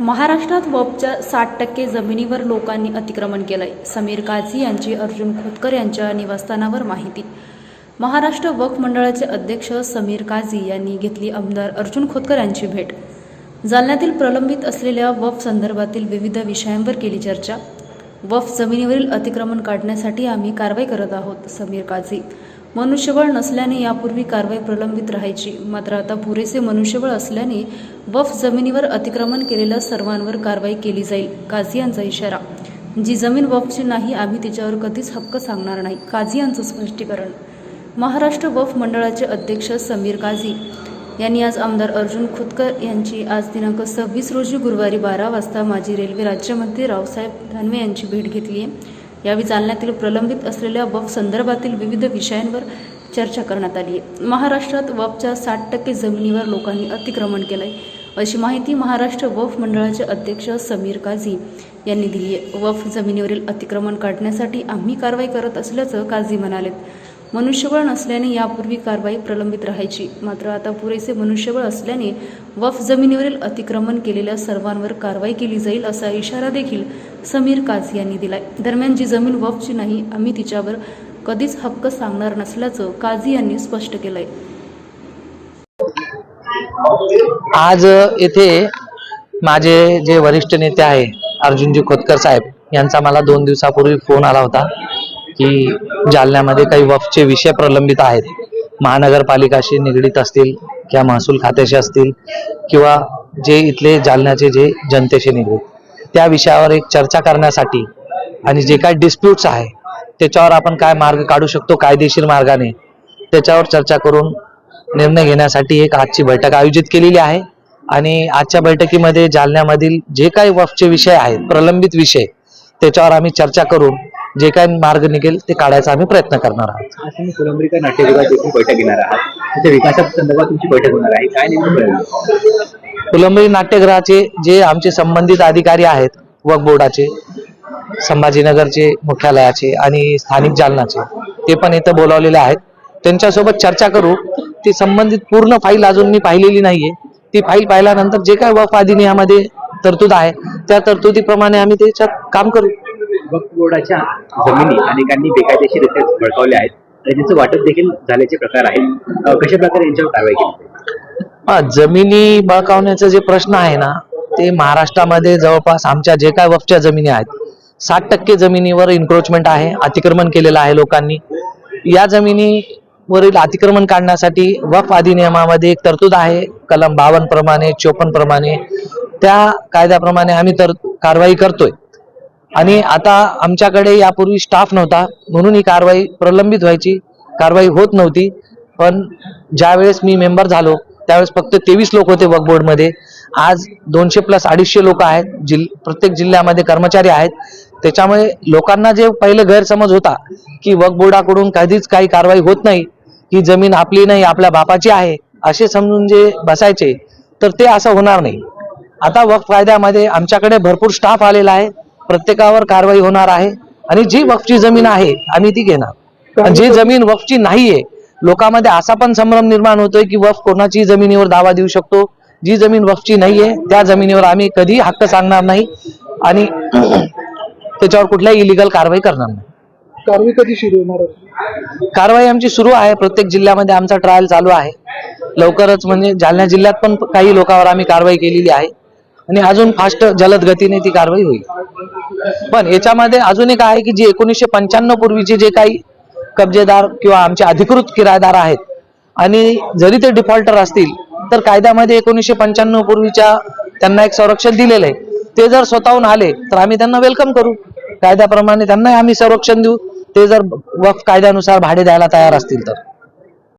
महाराष्ट्रात वपच्या साठ टक्के जमिनीवर लोकांनी अतिक्रमण केलंय. समीर काझी यांची अर्जुन खोतकर यांच्या निवासस्थानावर माहिती. महाराष्ट्र वक्फ मंडळाचे अध्यक्ष समीर काझी यांनी घेतली आमदार अर्जुन खोतकर यांची भेट. जालन्यातील प्रलंबित असलेल्या वफ संदर्भातील विविध विषयांवर केली चर्चा. वफ जमिनीवरील अतिक्रमण काढण्यासाठी आम्ही कारवाई करत आहोत समीर काझी. मनुष्यबळ नसल्याने यापूर्वी कारवाई प्रलंबित राहायची. मात्र आता पुरेसे मनुष्यबळ असल्याने वफ जमिनीवर अतिक्रमण केलेल्या सर्वांवर कारवाई केली जाईल काझी यांचा इशारा. जी जमीन वफची नाही आम्ही तिच्यावर कधीच हक्क सांगणार नाही काझी यांचं स्पष्टीकरण. महाराष्ट्र वफ मंडळाचे अध्यक्ष समीर काझी यांनी आज आमदार अर्जुन खुतकर यांची आज दिनांक सव्वीस रोजी गुरुवारी बारा वाजता माजी रेल्वे राज्यमंत्री रावसाहेब दानवे यांची भेट घेतली आहे. यावेळी जालन्यातील प्रलंबित असलेल्या वफ संदर्भातील विविध विषयांवर चर्चा करण्यात आली. आहे महाराष्ट्रात वफच्या साठ टक्के जमिनीवर लोकांनी अतिक्रमण केलं आहे अशी माहिती महाराष्ट्र वफ मंडळाचे अध्यक्ष समीर काझी यांनी दिली आहे. वफ जमिनीवरील अतिक्रमण काढण्यासाठी आम्ही कारवाई करत असल्याचं काझी म्हणालेत. मनुष्यबळ नसल्याने यापूर्वी कारवाई प्रलंबित राहायची. मात्र आता पुरेसे मनुष्यबळ असल्याने वफ जमिनीवरील अतिक्रमण केलेल्या सर्वांवर कारवाई केली जाईल असा इशारा देखील समीर काझी यांनी दिलाय. दरम्यान जी जमीन वफची नाही आम्ही तिच्यावर कधीच हक्क सांगणार नसल्याचं काझी यांनी स्पष्ट केलंय. आज येथे माझे जे वरिष्ठ नेते आहे अर्जुनजी खोतकर साहेब यांचा मला दोन दिवसापूर्वी फोन आला होता की जालन्यामध्ये काही वफचे विषय प्रलंबित आहेत. महानगरपालिकाशी निगडीत असतील किंवा महसूल खात्याशी असतील किंवा जे इथले जालन्याचे जे जनतेशी निगडीत. त्या विषयावर एक चर्चा करण्यासाठी आणि जे काही डिस्प्यूट्स आहे त्याच्यावर आपण काय मार्ग काढू शकतो कायदेशीर मार्गाने त्याच्यावर चर्चा करून निर्णय घेण्यासाठी एक आजची बैठक आयोजित केलेली आहे. आणि आजच्या बैठकीमध्ये जालन्यामधील जे काही वफचे विषय आहेत प्रलंबित विषय त्याच्यावर आम्ही चर्चा करून जे काही मार्ग निघेल ते काढायचा आम्ही प्रयत्न करणार आहोत. तुम्ही नाट्यगृहात देखील बैठक घेणार आहात. त्याच्या विकासासंदर्भात तुमची बैठक होणार आहे. काय नेमकं फुलंबरी नाट्यगृहाचे जे आमचे संबंधित अधिकारी आहेत वक बोर्डाचे संभाजीनगरचे मुख्यालयाचे आणि स्थानिक जालनाचे ते पण इथं बोलावलेले आहेत. त्यांच्यासोबत चर्चा करू. ती संबंधित पूर्ण फाईल अजून मी पाहिलेली नाहीये. ती फाईल पाहिल्यानंतर जे काय वक्फ अधिनियमामध्ये तरतूद आहे त्या तरतुदीप्रमाणे आम्ही त्याच्यात काम करू. वक्फ बोर्डाच्या जमिनी अनेकांनी बेकायदेशीरित्या बळकावल्या आहेत. आणि त्यांचं वाटप देखील झाल्याचे प्रकार आहेत. कशा प्रकारे यांच्यावर कारवाई केली हा जमिनी बळकावण्याचा जे प्रश्न आहे ना ते महाराष्ट्रामध्ये जवळपास आमच्या जे काय वफच्या जमिनी आहेत साठ टक्के जमिनीवर इन्क्रोचमेंट आहे अतिक्रमण केलेलं आहे लोकांनी. या जमिनीवरील अतिक्रमण काढण्यासाठी वफ अधिनियमामध्ये एक तरतूद आहे कलम बावन्न प्रमाणे चोपन्न प्रमाणे त्या कायद्याप्रमाणे आम्ही तर कारवाई करतोय. आणि आता आमच्याकडे यापूर्वी स्टाफ नव्हता म्हणून ही कारवाई प्रलंबित व्हायची कारवाई होत नव्हती. पण ज्यावेळेस मी मेंबर झालो त्यावेळेस फक्त तेवीस लोक होते बोर्डमध्ये आज दोनशे प्लस अडीचशे लोक आहेत. जिल प्रत्येक जिल्ह्यामध्ये कर्मचारी आहेत. त्याच्यामुळे लोकांना जे पहिले गैरसमज होता की बोर्डाकडून कधीच काही कारवाई होत नाही. ही जमीन आपली नाही आपल्या बापाची आहे असे समजून जे बसायचे तर ते असं होणार नाही. आता वक्फ कायद्यामध्ये आमच्याकडे भरपूर स्टाफ आलेला आहे. प्रत्येकावर कारवाई होणार आहे. आणि जी वक्फची जमीन आहे आम्ही ती घेणार. जी जमीन वक्फची नाहीये लोकांमध्ये असा पण संभ्रम निर्माण होतोय की वक्फ कोणाची जमिनीवर दावा देऊ शकतो. जी जमीन वक्फची नाहीये त्या जमिनीवर आम्ही कधी हक्क सांगणार नाही आणि त्याच्यावर कुठल्याही इलिगल कारवाई करणार नाही. कारवाई कधी सुरू होणार? कारवाई आमची सुरू आहे. प्रत्येक जिल्ह्यामध्ये आमचा ट्रायल चालू आहे. लवकरच म्हणजे जालना जिल्ह्यात पण काही लोकांवर आम्ही कारवाई केलेली आहे. आणि अजून फास्ट जलद गतीने ती कारवाई होईल. पण याच्यामध्ये अजून एक आहे की जी एकोणीसशे पंच्याण्णव पूर्वीचे जे काही कब्जेदार किंवा आमचे अधिकृत किरायदार आहेत. आणि जरी ते डिफॉल्टर असतील तर कायद्यामध्ये एकोणीसशे पंच्याण्णव पूर्वीच्या त्यांना एक संरक्षण दिलेलं आहे. ते जर स्वतःहून आले तर आम्ही त्यांना वेलकम करू. कायद्याप्रमाणे त्यांनाही आम्ही संरक्षण देऊ. ते जर वक्फ कायद्यानुसार भाडे द्यायला तयार असतील तर.